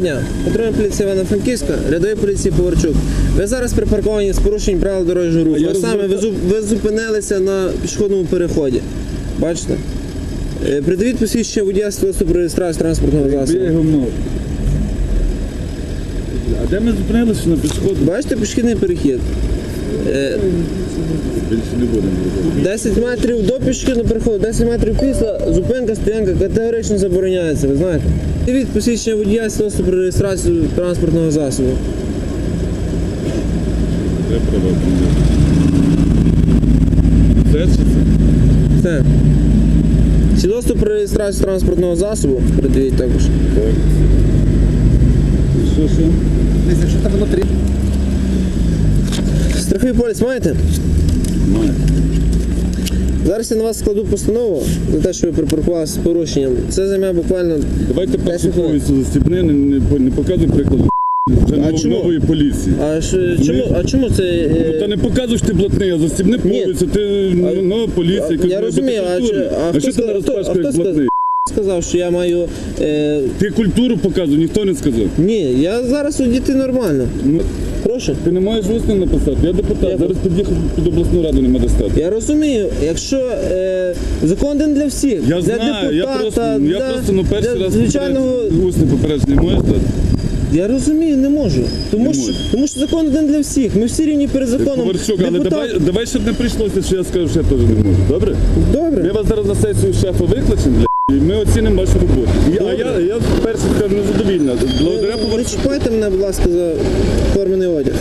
дня. Патрульна поліція Івано-Франківська, рядовий поліції Поварчук. Ви зараз припарковані з порушенням правил дорожнього руху. А саме ви, зу- ви зупинилися на пішохідному переході. Бачите? Е, Придивіть посвідчення водія свідоцтво про реєстрацію транспортного засобу. Біє мав. А де ми зупинилися на підходу? Бачите пішохідний перехід? Е, Більше не будемо робити. 10 метрів до пішохідного переходу, 10 метрів після зупинка, стоянка категорично забороняється, ви знаєте. Дивіть посвідчення водія свідоцтво про реєстрацію транспортного засобу. Де права? Це чи це? Все. Свідоцтво про реєстрацію транспортного засобу придивіть також. Так. І Що ще? Дивіться, що там внутрі? Страховий поліс маєте? Має. Зараз я на вас складу постанову за те, що ви припаркувалися з порушенням. Це займе буквально. Давайте Десять послуховуйся застібни, не, не, не показуй приклад вже А нов- чому? нової поліції. А ж, чому, а чому це. е, Ну, та не показуєш ти блатний, а застібни повністю, ти ну, нова поліція. а, якась я розумію, а чи- а а хто що ти не сказав- розкажеш а хто як сказав? блатний? Сказав, що я маю. Е, Ти культуру показуй, ніхто не сказав. ні, я зараз у діти нормально. Ну, Прошу. ти не маєш усно написати. Я депутат, Я- зараз під'їхав під обласну раду нема де стати. Я розумію, якщо е, закон один для всіх, Я для знаю, депутата, я просто, я просто ну, перший для раз звичайного. усне попередження можеш дати? Я розумію, не можу. Тому Не що можеш. тому що закон один для всіх. Ми всі рівні перед законом. Коварчук, але Депутат- давай, давай, щоб не прийшлося, що я скажу, що я теж не можу. Добре? Ми Добре. вас зараз на сесію шефа викличемо, ми оцінимо вашу роботу. І, а я, я перше скажу незадовільна. Благодаря Не Коварчуку. чіпайте мене, будь ласка, за формений одяг.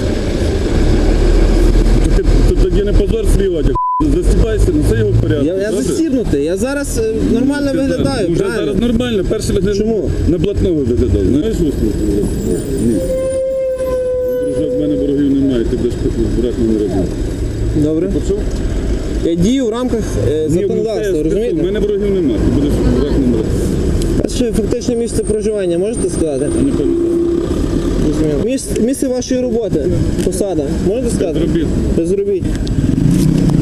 Ти, ти тоді не позор свій одяг. Застібайся, ну це його порядок. Я, я добре? я зараз е, нормально виглядаю, Вже правильно? зараз нормально, перший вигляд Чому? на блатного виглядав. Знаєш усно? Ні. Дружок, в мене ворогів немає, ти будеш брати не разом. Добре. Почув? Я дію в рамках е, Ні, ну, законодавства, У розумієте? мене ворогів немає, ти будеш брати не разом. Ваше фактичне місце проживання, можете сказати? Я не пам'ятаю. Розумію. Місце, місце вашої роботи, посада, можете сказати? Зробіть. Безробіть.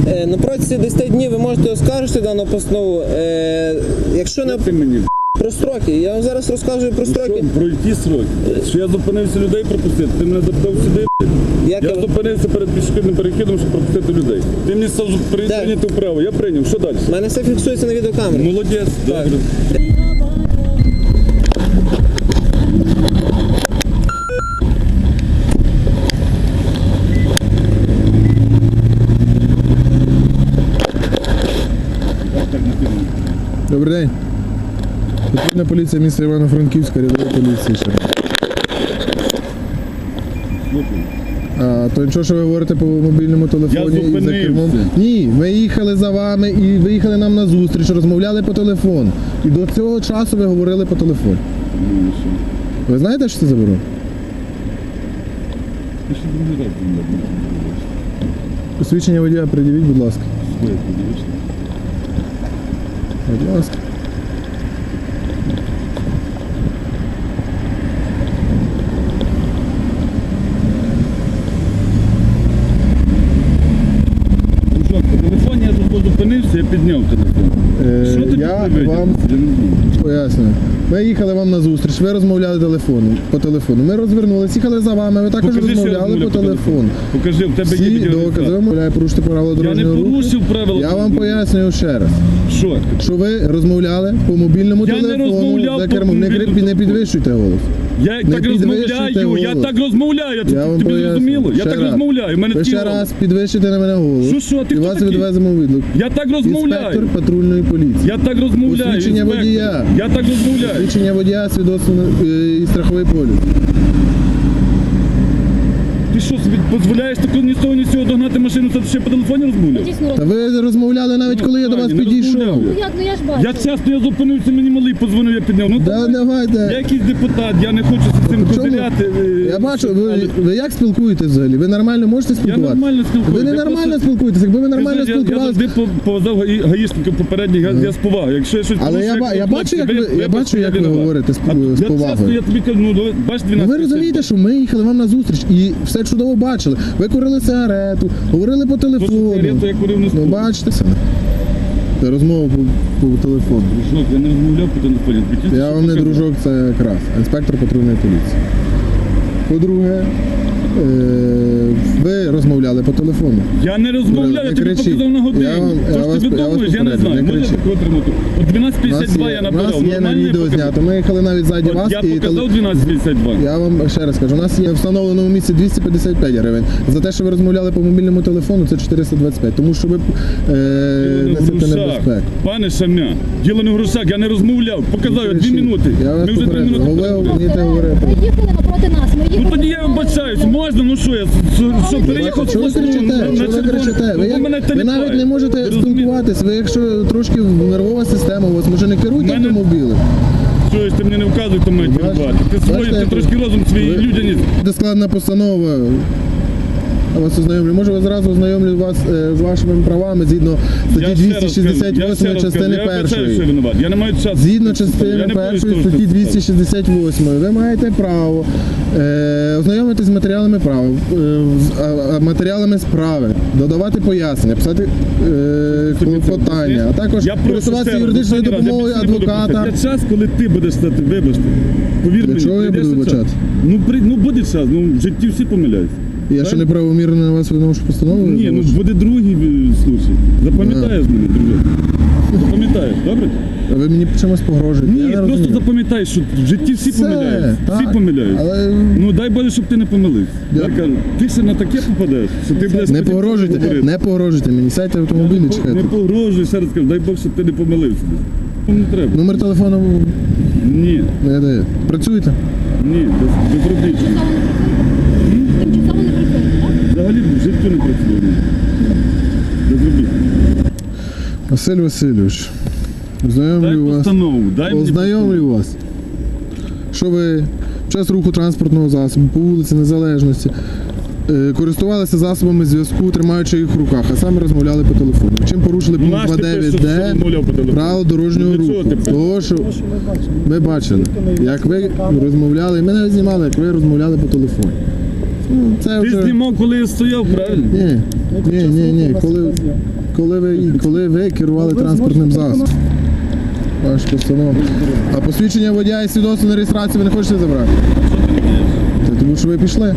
Е, на протязі 10 днів ви можете оскаржити дану постанову. Е, якщо не Ти мені. про строки, я вам зараз розкажу про строки. Що, про які сроки? Що я зупинився людей пропустити? Ти мене запитав сюди. Як Я я- зупинився перед пішохідним перехідом, щоб пропустити людей. Ти мені став Так. прийняти вправо, я прийняв. Що далі? У мене все фіксується на відеокамері. Молодець, добре. Добрий день. Патрульна поліція міста Івано-Франківська, рядової поліції ще. А, то нічого, що ви говорите по мобільному телефоні Я і за кермом? Ні, ми їхали за вами і виїхали нам на зустріч, розмовляли по телефону. І до цього часу ви говорили по телефону. Ну? Ви знаєте, що це заборонено? Посвідчення водія придивіть, будь ласка. Будь ласка. Дружок, по телефоні я тут зупинився, я підняв телефон. Е, Що ти я вам Я не знаю. пояснюю. Ми їхали вам на зустріч, ви розмовляли телефоном, по телефону. Ми розвернулися, їхали за вами, ви також Покажи, що я розмовляли по телефону. Покажи, в тебе є Всі докази вимовляє порушити правила Я не дорожнього руху. порушив правила. Я вам пояснюю ще раз, Що? що ви розмовляли по мобільному Я не телефону розмовляв за по кермом. Не, мобільному кріп- не підвищуйте голос. Я так підвищуйте розмовляю, я голос. так розмовляю, Я вам тобі зрозуміло? Я Ще так раз. розмовляю, в мене Ви такий ще голос. раз підвищите на мене голос. Що, що, ти І хто вас такий? відвеземо відлік. Я так розмовляю. Інспектор патрульної поліції. Я так розмовляю. Посвідчення інспектор. водія. Я так розмовляю. Свідчення водія, свідоцтво е, і страховий поліс. Ти що собі дозволяєш таку ні з того, ні з цього догнати машину, це ти ще по телефоні розмовляв? Дійсно Та ви розмовляли навіть коли я до вас підійшов. Ну як, ну я ж бачу. Я часто я зупинився, мені малий подзвонив, я підняв. Ну, Да, давайте. я якийсь депутат, я не хочу цим Чому? козиряти. Я бачу, ви, ви як спілкуєтесь взагалі? Ви нормально можете Я спілкуватися? нормально спілкуюся. Ви не нормально просто- спілкуєтесь. Якби ви нормально я- Я спілкувалися. завжди по- поважав гаї- гаїшників попередніх, я, я з повагою. Якщо я щось Але я ба- я бачу, як ви- я бачу, як ви говорите з- з повагою. я тобі кажу, ну, давай, бач, 12 Ну ви розумієте, що ми їхали вам на зустріч і все чудово бачили. Ви курили сигарету, говорили по телефону. я курив не Ну бачите себе. Це розмова по, по телефону. Дружок, я не розмовляв по телефоні. Тобі Я вам не дружок, це якраз інспектор патрульної поліції. По-друге, е, ви розмовляли по телефону. Я не розмовляю, я тобі показав на годину. Я вам- я вас- ти я вас видумуєш, я не знаю. не Може кричіть. отримати. От У нас 12.52 є, я у нас є на Нормально я відео показав? знято. Ми їхали навіть ззаді От вас я і показав теле- 12.52. Я вам ще раз кажу, у нас є в встановленому місці 255 гривень. За те, що ви розмовляли по мобільному телефону, це 425. Тому що ви е, Діло не в несете грошах. небезпеку. Пане Шамя, діло не в грошах, я не розмовляв. Показав я дві Кричіть. минути. Я вас Ми вже дві попереджу. минути. Говорили. вмієте говорити. Ви їхали напроти нас. Ми їхали. Ну тоді я вибачаюсь, можна, ну що я, що, переїхав Чого ви кричите? на Чого ви кричите? Ви, як- ви навіть не можете спілкуватись. Ви якщо трошки нервова система у вас, може не керуйте Мене- автомобілем. Чуєш, ти мені не вказуй, то мають Бачите? керувати. Ти свої, Бачите, ти як трошки розум свій людяність. Буде складна постанова. Вас ознайомлю. Може, зразу ознайомлю вас е, з вашими правами згідно статті Я ще раз кажу, я ще 268 частини першої. Я не маю часу. Згідно частини першої статті 268 ви маєте право е, ознайомитись з матеріалами права, е, з а- а, матеріалами справи, додавати пояснення, писати е, клопотання, а також Я прошу користуватися ще раз, юридичною останній раз, я допомогою більше не буду адвоката. просити. Я час, коли ти будеш стати, вибачте. Повір Для мені, чого я буду час. вибачати? Ну, при, ну буде час, ну в житті всі помиляються. Я що неправомірно на вас виношу постанову? Ні, ну буде другий е, случай. Запам'ятаєш мене, друже. Запам'ятаєш, добре? А ви мені чимось погрожуєте? Ні, я не просто розумію. запам'ятай, що в житті всі Все, помиляються. Всі так. помиляються. Але Ну дай Боже, щоб ти не помилився. Я- Я кажу, ти ще на таке попадеш, що ти будеш не погрожуйте, не погрожуйте мені, сядьте в автомобілі, Не чекайте. погрожуй, ще раз кажу, дай Бог, щоб ти не помилився. Ну, Не треба. Номер телефону Ні, не дає. Працюєте? ні, без, так? Взагалі в життю не працює. Безробітно. Василь Васильович, Дай ознайомлю вас. постанову, дай мені Ознайомлю вас, що ви в час руху транспортного засобу по вулиці Незалежності е, користувалися засобами зв'язку, тримаючи їх в руках, а саме розмовляли по телефону. Чим порушили пункт наш ти пишеш, що 29D розмовляв по телефону. правил дорожнього Ну, для чого руху. ти пишеш? Того, що ми бачили, як ви розмовляли, і ми навіть знімали, як ви розмовляли по телефону. Ну, Це Ти вже... знімав, коли я стояв, правильно? Ні, ні, ні, ні. Коли, коли, ви, коли ви керували транспортним засобом. Ваш постанова. А посвідчення водія і свідоцтво на реєстрацію ви не хочете забрати? Та Тому що ви пішли.